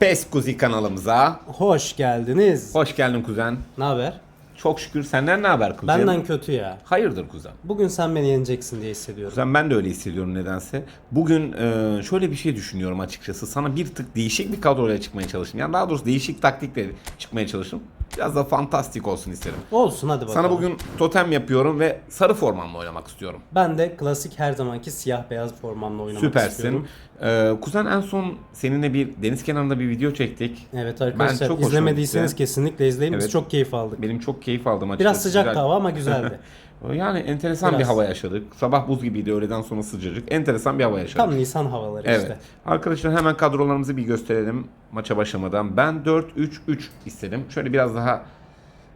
Pes Kuzi kanalımıza. Hoş geldiniz. Hoş geldin kuzen. Ne haber? Çok şükür senden ne haber kuzen? Benden kötü ya. Hayırdır kuzen? Bugün sen beni yeneceksin diye hissediyorum. Kuzen ben de öyle hissediyorum nedense. Bugün e, şöyle bir şey düşünüyorum açıkçası. Sana bir tık değişik bir kadroyla çıkmaya çalıştım. Yani daha doğrusu değişik taktikle çıkmaya çalıştım. Biraz da fantastik olsun isterim. Olsun hadi bakalım. Sana bugün totem yapıyorum ve sarı formamla oynamak istiyorum. Ben de klasik her zamanki siyah beyaz formamla oynamak Süpersin. istiyorum. Ee, kuzen en son seninle bir deniz kenarında bir video çektik. Evet arkadaşlar çok hoşuma izlemediyseniz kesinlikle izleyin. Biz Evet. çok keyif aldık. Benim çok keyif aldım açıkçası. Biraz sıcak Güzel- hava ama güzeldi. Yani enteresan bir Biraz. hava yaşadık. Sabah buz gibiydi, öğleden sonra sıcacık. Enteresan bir hava yaşadık. Tam Nisan havaları Evet. işte. Arkadaşlar hemen kadrolarımızı bir gösterelim maça başlamadan. Ben 4-3-3 istedim. Şöyle biraz daha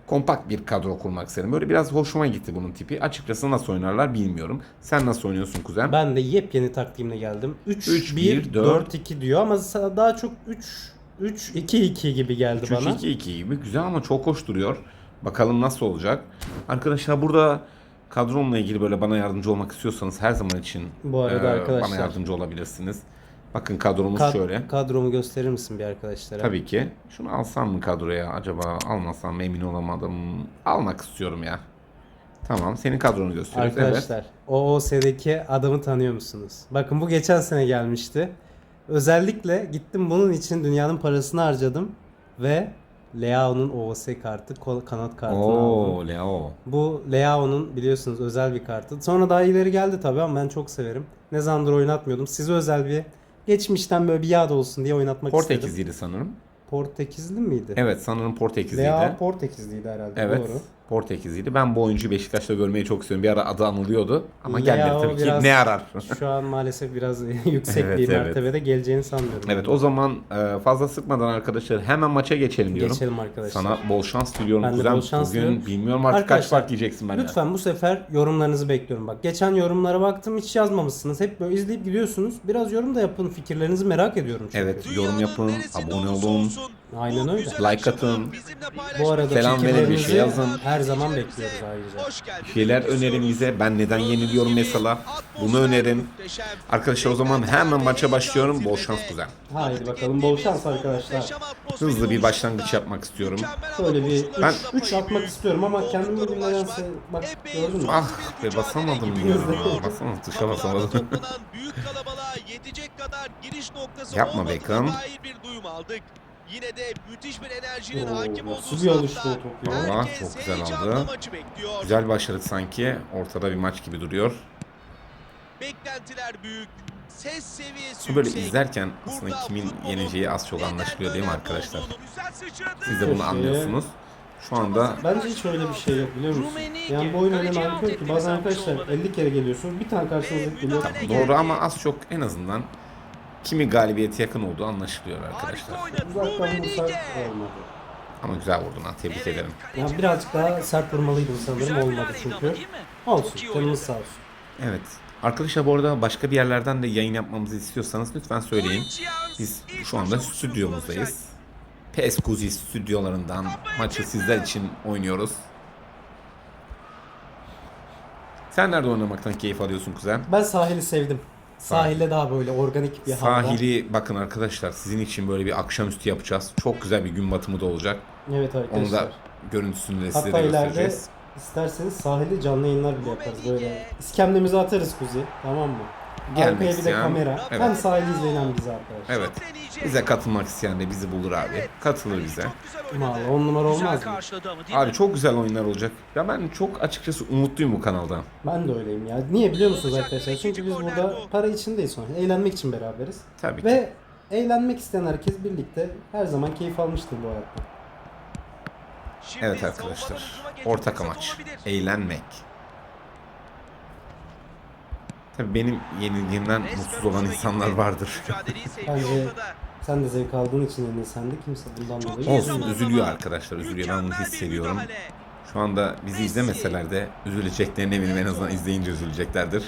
kompakt bir kadro kurmak istedim. Böyle biraz hoşuma gitti bunun tipi. Açıkçası nasıl oynarlar bilmiyorum. Sen nasıl oynuyorsun kuzen? Ben de yepyeni taktiğimle geldim. 3 3, 1 1, 4 2 diyor ama daha çok 3 3 2 2 gibi geldi bana. 3-2-2 gibi güzel ama çok hoş duruyor. Bakalım nasıl olacak. Arkadaşlar burada kadromla ilgili böyle bana yardımcı olmak istiyorsanız her zaman için Bu arada arkadaşlar- bana yardımcı olabilirsiniz. Bakın kadromuz Kad- şöyle. Kadromu gösterir misin bir arkadaşlara? Tabii ki. Şunu alsam mı kadroya acaba almasam mı emin olamadım. Almak istiyorum ya. Tamam senin kadronu gösteriyoruz. Evet. Arkadaşlar OOS'deki adamı tanıyor musunuz? Bakın bu geçen sene gelmişti. Özellikle gittim bunun için dünyanın parasını harcadım ve Leao'nun OOS kartı, kanat kartını aldım. Oo Leo. Bu Leao'nun biliyorsunuz özel bir kartı. Sonra daha ileri geldi tabii ama ben çok severim. Ne zamandır oynatmıyordum. Size özel bir geçmişten böyle bir yad olsun diye oynatmak istedim. Portekizliydi sanırım. Portekizli miydi? Evet sanırım Portekizliydi. Lea Portekizliydi herhalde. Evet. Doğru. Portekizliydi. Ben bu oyuncuyu Beşiktaş'ta görmeyi çok istiyorum. Bir ara adı anılıyordu ama Leo gelmedi tabii ki. Ne arar? Şu an maalesef biraz yüksek Evet, bir evet. mertebede geleceğini sanmıyorum. evet o zaman e, fazla sıkmadan arkadaşlar hemen maça geçelim diyorum. Geçelim arkadaşlar. Sana bol şans diliyorum Ben de kuzen. bol şans Bugün diliyorum. bilmiyorum artık kaç Arkadaşlar, fark yiyeceksin benden. Lütfen bu sefer yorumlarınızı bekliyorum. Bak geçen yorumlara baktım hiç yazmamışsınız. Hep böyle izleyip gidiyorsunuz. Biraz yorum da yapın. Fikirlerinizi merak ediyorum çünkü. Evet yorum yapın, abone olun. Aynen öyle. Like atın. Bu arada Selam verin, bir şey yazın. her zaman bekliyoruz ayrıca. Şeyler önerin bize. Ben neden yeniliyorum mesela. Bunu önerin. Arkadaşlar o zaman hemen maça başlıyorum. Bol şans kuzen. Haydi bakalım bol şans arkadaşlar. Hızlı bir başlangıç yapmak istiyorum. Şöyle bir Ben- 3 atmak istiyorum ama kendimi bugün nedense bak gördün mü? Ah be basamadım ya. Basamadım tuşa basamadım. büyük kalabalığa yetecek kadar giriş noktası Yapma Beckham. Yine de müthiş bir enerjinin Oo, hakim olduğu nasıl bir alıştı o saatte top ya? Vallahi herkes çok güzel heyecanla aldı. maçı bekliyor. Güzel başladık sanki. Ortada bir maç gibi duruyor. Beklentiler büyük. Ses seviyesi Şu böyle yüksek. izlerken aslında Burada kimin futbolun yeneceği az çok neden anlaşılıyor değil mi önemli arkadaşlar? olduğunu güzel sıçradı. Siz de bunu anlıyorsunuz. Şu anda Bence hiç öyle bir şey yok biliyor musun? Yani bu oyun öyle nankör ki bazen arkadaşlar 50 kere geliyorsunuz bir tane karşınıza geliyor. doğru ama az çok en azından kimi galibiyete yakın olduğu anlaşılıyor arkadaşlar. Uzaktan vursak olmadı. Ama güzel vurdun ha tebrik ederim. Ya birazcık daha sert vurmalıydım sanırım olmadı çünkü. Olsun canımız sağ olsun. Evet. Arkadaşlar bu arada başka bir yerlerden de yayın yapmamızı istiyorsanız lütfen söyleyin. Biz şu anda stüdyomuzdayız. PS Kuzi stüdyolarından maçı sizler için oynuyoruz. Sen nerede oynamaktan keyif alıyorsun kuzen? Ben sahili sevdim. Sahilde daha böyle organik bir havada. Sahili bakın arkadaşlar sizin için böyle bir akşamüstü yapacağız. Çok güzel bir gün batımı da olacak. Evet Onu arkadaşlar. da görüntüsünü de size Hatta de ileride göstereceğiz. isterseniz sahili canlı yayınlar bile yaparız böyle. İskemlemizi atarız kuzi tamam mı? Gelmek Arkaya bir de isteyen- kamera. Evet. Hem sahili izleyin hem bizi arkadaşlar. Evet. Bize katılmak isteyen de bizi bulur abi. Katılır bize. Valla on numara olmaz mı? Abi çok güzel oyunlar olacak. Ya ben çok açıkçası umutluyum bu kanaldan. Ben de öyleyim ya. Niye biliyor musunuz arkadaşlar? Çünkü biz burada para için değil sonuçta. Eğlenmek için beraberiz. Tabii ki. Ve eğlenmek isteyen herkes birlikte her zaman keyif almıştır bu hayatta. Evet arkadaşlar. Ortak amaç. Eğlenmek. Tabii benim yenilgimden mutsuz olan insanlar vardır. Bence sen de zevk aldığın için iyi sen de kimse bundan dolayı Olsun üzülüyor arkadaşlar. Üzülüyor ben bunu hissediyorum. Şu anda bizi izlemeseler de üzüleceklerine eminim en azından izleyince üzüleceklerdir.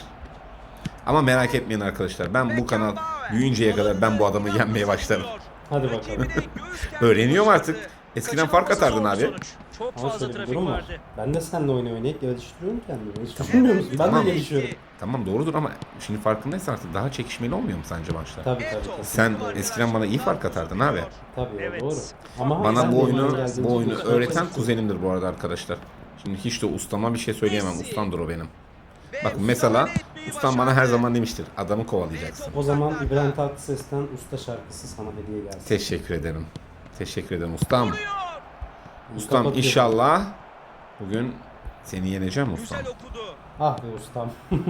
Ama merak etmeyin arkadaşlar. Ben bu kanal büyüyünceye kadar ben bu adamı yenmeye başlarım. Hadi bakalım. Öğreniyorum artık. Eskiden fark atardın abi. Sonuç. Çok Ama fazla şöyle bir trafik durum var. vardı. Ben de seninle oyun oynayıp geliştiriyorum kendimi. Hiç düşünmüyor musun? Ben Tamam. de gelişiyorum. Tamam doğrudur ama şimdi farkındaysan artık daha çekişmeli olmuyor mu sence maçlar? Tabii tabii. tabii. Sen eskiden bana iyi fark atardın abi. Tabii Evet. doğru. Ama Bana sen bu oyunu bu oyunu öğreten kuzenimdir bu arada arkadaşlar. Şimdi hiç de ustama bir şey söyleyemem. Ustamdır o benim. Bakın mesela ustam bana her zaman demiştir. Adamı kovalayacaksın. O zaman İbrahim Tatlıses'ten Usta şarkısı sana hediye gelsin. Teşekkür ederim. Teşekkür ederim ustam. Ustam inşallah bugün seni yeneceğim ustam. Ah be ustam.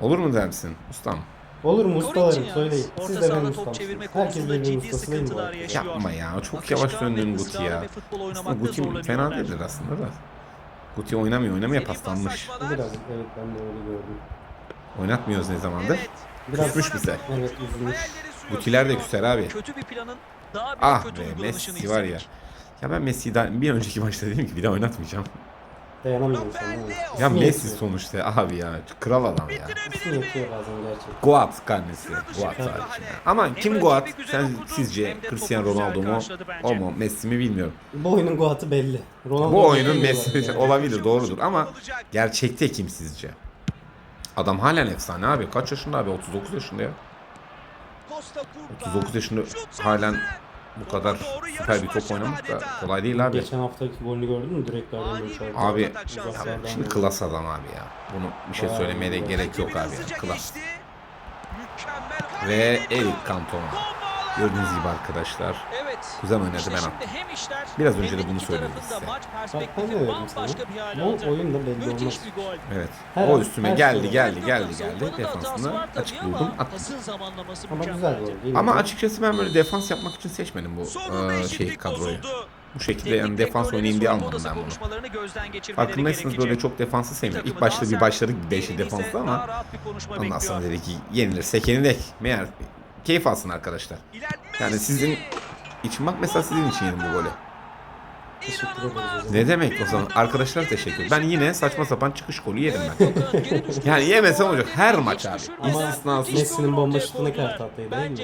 Olur mu dersin ustam? Olur mu ustalarım söyleyin. Siz de benim sahada top ustamsınız. çevirme Herkes konusunda birbirinin ciddi ustası değil mi? Yapma ya. Çok Akışkan yavaş döndün Guti ya. Aslında Guti fena değildir aslında da. Guti oynamıyor oynamaya paslanmış. Biraz evet ben de öyle gördüm. Oynatmıyoruz ne zamandır. Evet. Biraz Küsmüş bize. Evet üzülmüş. Gutiler de küser abi. Kötü bir planın daha bir Ah kötü be Messi var ya. izledik. Ya ben Messi'yi daha bir önceki maçta dedim ki bir daha oynatmayacağım. Dayanamıyorum sana. Ya Messi sonuçta abi ya. Kral adam ya. Mi? yetiyor bazen gerçekten. Goat karnesi. Hariç. müdahale. Ama kim güzel Sen sizce Cristiano Ronaldo mu? O mu? Messi mi bilmiyorum. Bu oyunun goatı belli. Ronaldo Bu oyunun Messi yani. olabilir doğrudur ama gerçekte kim sizce? Adam halen efsane abi. Kaç yaşında abi? 39 yaşında ya. Costa Curta. 39 yaşında halen. Bu kadar süper bir top oynamak da kolay değil abi. Geçen haftaki golünü gördün mü? Direklerden çarptı. Abi şimdi klas adam abi ya. Bunu bir şey söylemeye de gerek yok abi ya. Klas. Ve. Eric Cantona. Gördüğünüz gibi arkadaşlar. Evet. Güzel oynadı İşte ben şimdi hem işler Biraz önce de bunu söyledim size. Maç Bak ben de dedim sana. Bu oyun da belli olmaz. Evet. Her o an- üstüme her geldi geldi geldi geldi. hatası Defansını açık buldum. Attım. Ama güzel gol değil? Ama açıkçası ben böyle defans yapmak için seçmedim bu eee, şey kadroyu. Bu şekilde yani defans oynayayım diye almadım ben bunu. konuşmalarını gözden geçirmeleri Farkındaysanız böyle çok defansı sevmiyorum. İlk başta bir başladık beşli diğeri ise defansla daha ama ondan sonra dedik ki yenilirsek yenilik. Meğer keyif alsın arkadaşlar. Yani sizin için bak mesela sizin için yedim bu golü. Teşekkür ederiz. Ne demek o zaman? Arkadaşlar teşekkür. Ben yine saçma sapan çıkış golü yerim ben. Yani yemesem olacak. Her maç abi. düşünmeden İstisnasız. Messi'nin bomba şutu ne kadar tatlıydı değil mi?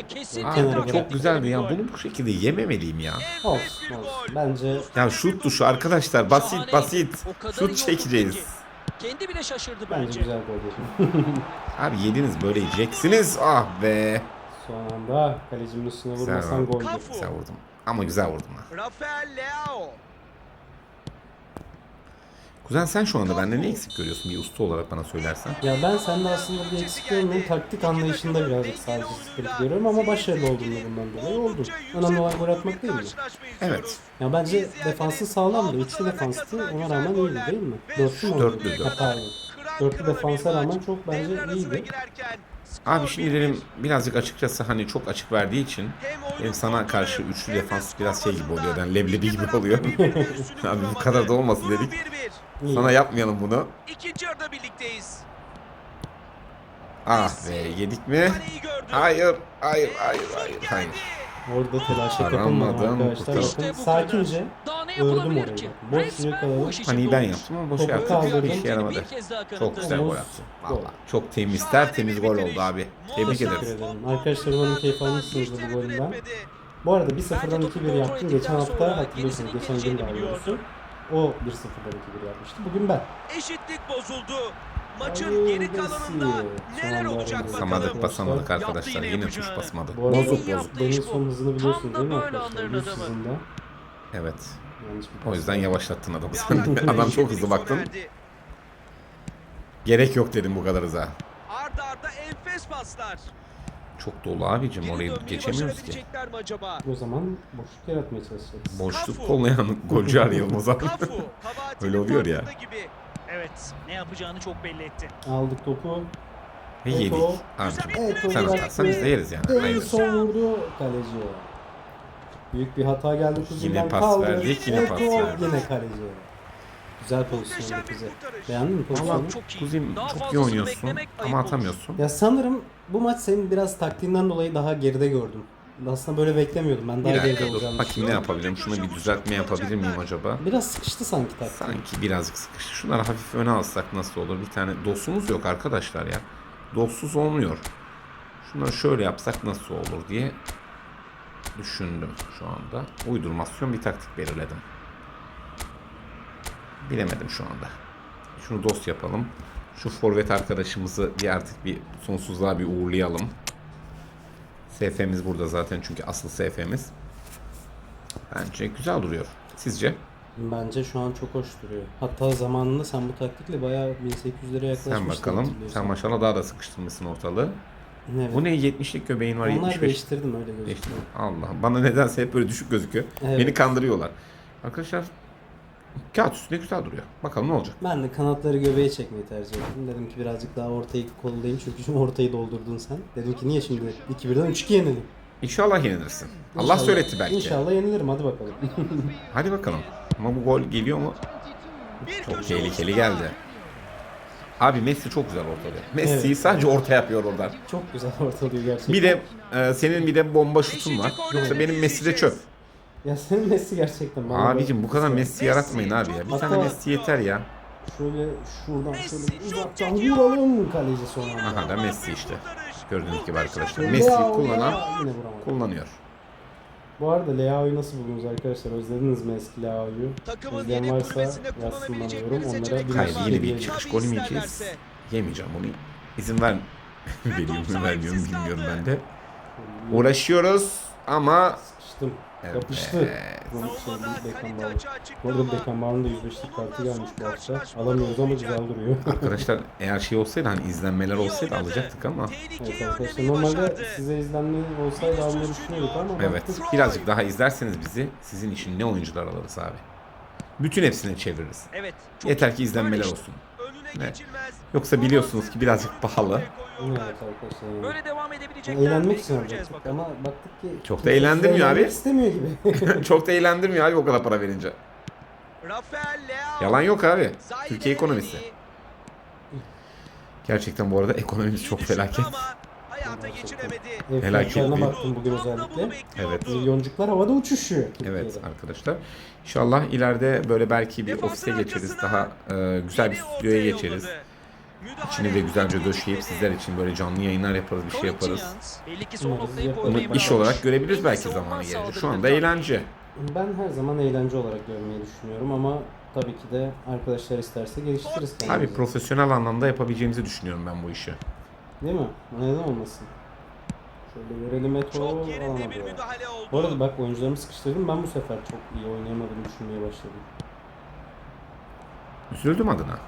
Kenara Abi bırak. çok güzeldi ya. Bunu bu şekilde yememeliyim ya. Olsun olsun. Bence Ya şut tuşu arkadaşlar basit basit. Şut çekeceğiz. Kendi bile şaşırdı bence bence. güzel gol yedim. Abi yediniz böyle yiyeceksiniz. Ah be. Son anda kalecinin üstüne Güzel vurmasan lan. gol. Güzel vurdum. Ama güzel vurdum ha. Rafael Leao. Kuzen sen şu anda bende ne eksik görüyorsun bir usta olarak bana söylersen. Ya ben sende aslında bir eksik görmüyorum. Taktik anlayışında birazcık sadece sıkıntı görüyorum ama başarılı oldum da bundan dolayı oldum. Önemli olan gol atmak değil mi? Evet. Ya bence defansı sağlamdı. Üçlü defanstı. Ona rağmen iyiydi değil mi? Dörtlü mü? Dörtlü, dörtlü. Dörtlü defansa rağmen çok bence iyiydi. Abi şimdi dedim birazcık açıkçası hani çok açık verdiği için benim sana karşı üçlü defans biraz şey gibi oluyor. Yani leblebi gibi oluyor. Abi bu kadar da olmasın dedik. Sana yapmayalım bunu. İkinci yarıda birlikteyiz. Ah be yedik mi? Hayır, hayır, hayır, hayır, hayır. Orada telaşa kapılmadım arkadaşlar. Bakın İşte bu sakince ördüm orayı. ki? Boş Resmen yakaladım. Hani ben doğmuş. yaptım ama boş Topu yaptım. Kendini yaramadı. Çok güzel gol gol. Valla. Çok temiz, tertemiz gol oldu abi. Tebrik ederiz. ederim. Arkadaşlar umarım keyif almışsınızdır bu golümden. Bu arada 1-0'dan 2-1 yaptım. Geçen hafta hatırlıyorsunuz. Geçen gün daha doğrusu. O 1-0'dan 2-1 yapmıştı. Bugün ben. Eşitlik bozuldu. Maçın geri kalanında neler olacak Basamadık bakalım. basamadık Yaptı arkadaşlar. yine tuş yapacağını. basmadı. Bu arada En iyi Bozuk bozuk. Benim son hızını biliyorsunuz değil mi arkadaşlar? anların 100 adamı. hızında. Evet. O yüzden yavaşlattın adamı sen. Adam çok hızlı baktın. Gerek yok dedim bu kadar hıza. Arda arda enfes paslar. Çok dolu abicim Geri orayı dönmeyi geçemiyoruz ki. başarabilecekler mi acaba? O zaman boşluk yaratmaya çalışacağız. Boşluk kollayan golcü arayalım o zaman. Kafu. kabahatinin Öyle oluyor ya. farkında Gibi. Evet, ne yapacağını çok belli etti. Aldık topu. Ve yedik. Abicim Eko sen atarsan biz de yeriz yani. En son vurdu kaleci. Büyük bir hata geldi kuzinden Yine pas kaldı. verdik, yine pas Eko verdik. Yine kaleci. Güzel pozisyondu kurtarış. Beğendin mi pozisyonu? Valla Çok iyi. kuzim Daha çok iyi fazlasını oynuyorsun beklemek ayıp ama olur. atamıyorsun. Ya sanırım bu maç senin biraz taktiğinden dolayı daha geride gördüm. Aslında böyle beklemiyordum. Ben daha Bir geride dakika dur. olacağını Bakayım ne yapabilirim. Şuna bir düzeltme yapabilir miyim acaba? Biraz sıkıştı sanki taktik. Sanki birazcık sıkıştı. Şunları hafif öne alsak nasıl olur? Bir tane dosumuz yok arkadaşlar ya. Dossuz olmuyor. Şunları şöyle yapsak nasıl olur diye düşündüm şu anda. Uydurmasyon bir taktik belirledim. Bilemedim şu anda. Şunu dost yapalım. Şu forvet arkadaşımızı bir artık bir sonsuzluğa bir uğurlayalım. SF'miz burada zaten çünkü asıl SF'miz. Bence güzel duruyor. Sizce? Bence şu an çok hoş duruyor. Hatta zamanında sen bu taktikle bayağı 1800'lere yaklaşmıştın. Sen bakalım. Sen maşallah daha da sıkıştırmışsın ortalığı. Evet. Bu ne 70'lik göbeğin var Onlar 75. değiştirdim öyle gözüküyor. Allah. Bana nedense hep böyle düşük gözüküyor. Evet. Beni kandırıyorlar. Arkadaşlar kağıt üstünde güzel duruyor. Bakalım ne olacak. Ben de kanatları göbeğe çekmeyi tercih ettim. Dedim ki birazcık daha ortayı kollayayım çünkü şimdi ortayı doldurdun sen. Dedim ki niye şimdi 2-1'den 3-2 yenelim. İnşallah yenilirsin. Allah İnşallah- söyletti belki. İnşallah yenilirim hadi bakalım. Hadi bakalım. Ama bu gol geliyor mu? Çok tehlikeli geldi. Abi Messi çok güzel ortalıyor. Messi'yi Evet. sadece orta yapıyor oradan. Çok güzel ortalıyor gerçekten. Bir de e, senin bir de bomba şutun var. Yoksa benim Messi de çöp. Ya senin Messi gerçekten bana Abicim bu kadar Messi yaratmayın abi ya. Bir tane Hatta- Messi yeter ya. Şöyle şuradan Messi şöyle uzaktan vuralım kaleci son anda. Aha da Messi işte. Gördüğünüz gibi arkadaşlar. Leao kullanan ya, yine vuramadı. kullanıyor. Bu arada Leao'yu nasıl buldunuz arkadaşlar? Özlediniz mi eski Leao'yu? Takımın İzleyen yeni varsa kulübesinde yazsın bana kullanabilecekleri. Onlara Hayır mesaj yeni bir çıkış golü mü yiyeceğiz? isterlerse. Yemeyeceğim bunu. İzin ver. Veriyor mu vermiyor mu bilmiyorum ben de. Uğraşıyoruz ama Sıkıştım. Evet. Yapıştı. Bu arada Beckham'ın da 105'lik kartı gelmiş bu hafta. Alamıyoruz ama güzel duruyor. arkadaşlar eğer şey olsaydı hani izlenmeler olsaydı alacaktık ama Evet arkadaşlar normalde size izlenme olsaydı almayı düşünüyorduk ama evet baktık. birazcık daha izlerseniz bizi sizin için ne oyuncular alırız abi. Bütün hepsini çeviririz. Evet. Yeter ki izlenmeler olsun. Geçilmez. Yoksa biliyorsunuz ki birazcık pahalı. Evet arkadaşlar. Böyle devam Yani edebilecekler eğlenmek mi? Göreceğiz bakalım. ama baktık ki Çok da kimse eğlendirmiyor eğlenmek abi. istemiyor gibi. Çok da eğlendirmiyor abi o kadar para verince. Rafael Leao. Yalan yok abi. Türkiye ekonomisi. Gerçekten bu arada ekonomimiz çok düşündü felaket. ama Hayata geçiremedi. Baktım bugün özellikle. Evet. Milyoncuklar havada uçuşuyor. Evet Türkiye'de. arkadaşlar. İnşallah ileride böyle belki bir Defansın ofise geçeriz. arkasına Daha e, güzel bir stüdyoya geçeriz. İçini de güzelce döşeyip sizler için böyle canlı yayınlar yaparız, bir şey yaparız. Bunu iş olarak görebiliriz belki zamanı gelince. Şu anda eğlence. Ben her zaman eğlence olarak görmeyi düşünüyorum ama tabii ki de arkadaşlar isterse geliştiririz Abi kendimizi. profesyonel anlamda yapabileceğimizi düşünüyorum ben bu işi. Değil mi? Neden olmasın? Şöyle görelim Eto Çok yerinde bir müdahale oldu. Bu arada bak oyuncularımı sıkıştırdım. Ben bu sefer çok iyi oynayamadığımı düşünmeye başladım. Üzüldüm adına.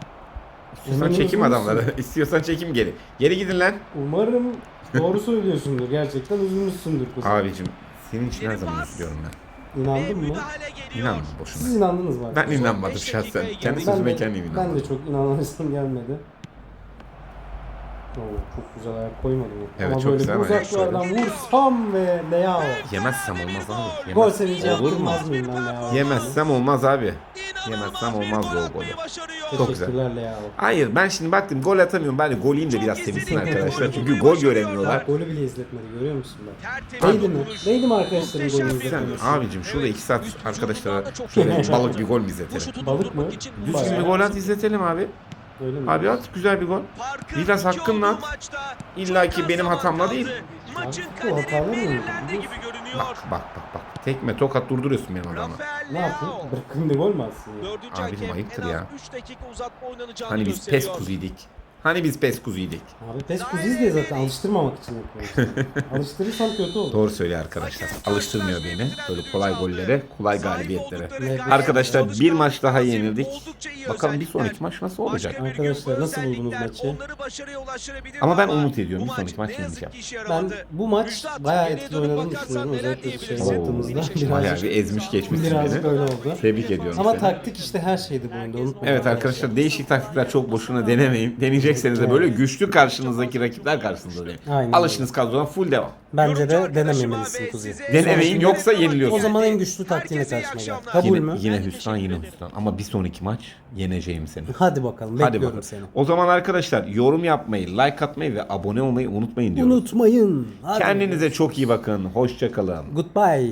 İstiyorsan çekim adamları. İstiyorsan çekim geri. Geri gidin lan. Umarım doğru söylüyorsundur. Gerçekten üzülmüşsündür kızım. Abicim senin için her zaman üzülüyorum ben. İnandın mı? müdahale geliyor. İnanma Siz boşuna. inandınız mı? Ben arkadaşlar? inanmadım şahsen. Kendi sözüme ben de, kendim ben inanmadım. de çok inanasım gelmedi. Oo, çok güzel ayak koymadı mı? Evet, Ama çok böyle güzel ayak uzaklardan vursam ve Leao. Yemezsem olmaz abi. Gol Yemez. sevinci Olur mu? yaptırmaz mıyım ben Leao? Yemezsem olmaz abi. Yemezsem olmaz gol bu o golü. Çok güzel. Leao. Hayır ben şimdi baktım gol atamıyorum. Bari gol yiyeyim de biraz sevinsin arkadaşlar. Çünkü gol göremiyorlar. Bak golü bile izletmedi görüyor musun bak? Değdi mi? Değdi mi arkadaşların Sen izletmesi? abicim şurada iki saat arkadaşlara da şöyle balık bir gol Bu izletelim. Balık mı? için Düzgün bir gol at izletelim abi. Öyle mi? Abi at güzel bir gol. İki hakkınla at. İlla ki benim hatamla değil. Maçın bu hatalı mı? Bak bak bak bak. Tekme tokat durduruyorsun benim adamı. Ne? Leao. Bırakın bir gol mü? Dördüncü Abicim ayıptır ya. 3 dakika uzatma oynanacağını Hani biz pes kuzuydik. Hani biz pes kuzuydik. Abi pes kuziyiz diye zaten alıştırmamak için yapıyorum. Alıştırırsam kötü olur. Doğru söylüyor arkadaşlar. Alıştırmıyor beni böyle kolay gollere, kolay galibiyetlere. Evet. Arkadaşlar bir maç daha yenildik. Bakalım bir sonraki maç nasıl olacak? Arkadaşlar, nasıl buldunuz maçı? Ama ben umut ediyorum. Bir sonraki maç yenileceğim. Ben bu maç bayağı etkili oynadığını düşünüyorum. Özellikle baktığımızda Bayağı birazcık, bir ezmiş geçmişsin birazcık öyle oldu. Tebrik ediyorum Ama seni. taktik işte her şeydi bu oyunda unutmayın. Evet arkadaşlar değişik taktikler çok boşuna denemeyin. Deneyecekseniz de böyle güçlü karşınızdaki rakipler karşısında deneyin. Aynen Alışınız kadrodan full devam. Bence de denememelisin size- Denemeyin yoksa O yeniliyorsun. zaman en güçlü taktiğine karşıma gel. Kabul Yine, mü? yine hüsran yine hüsran. Ama bir sonraki maç yeneceğim seni. Hadi bakalım Hadi bekliyorum bakalım. seni. O zaman arkadaşlar yorum yapmayı, like atmayı ve abone olmayı unutmayın diyoruz. Unutmayın. Hadi. Kendinize çok iyi bakın. Hoşçakalın. Goodbye.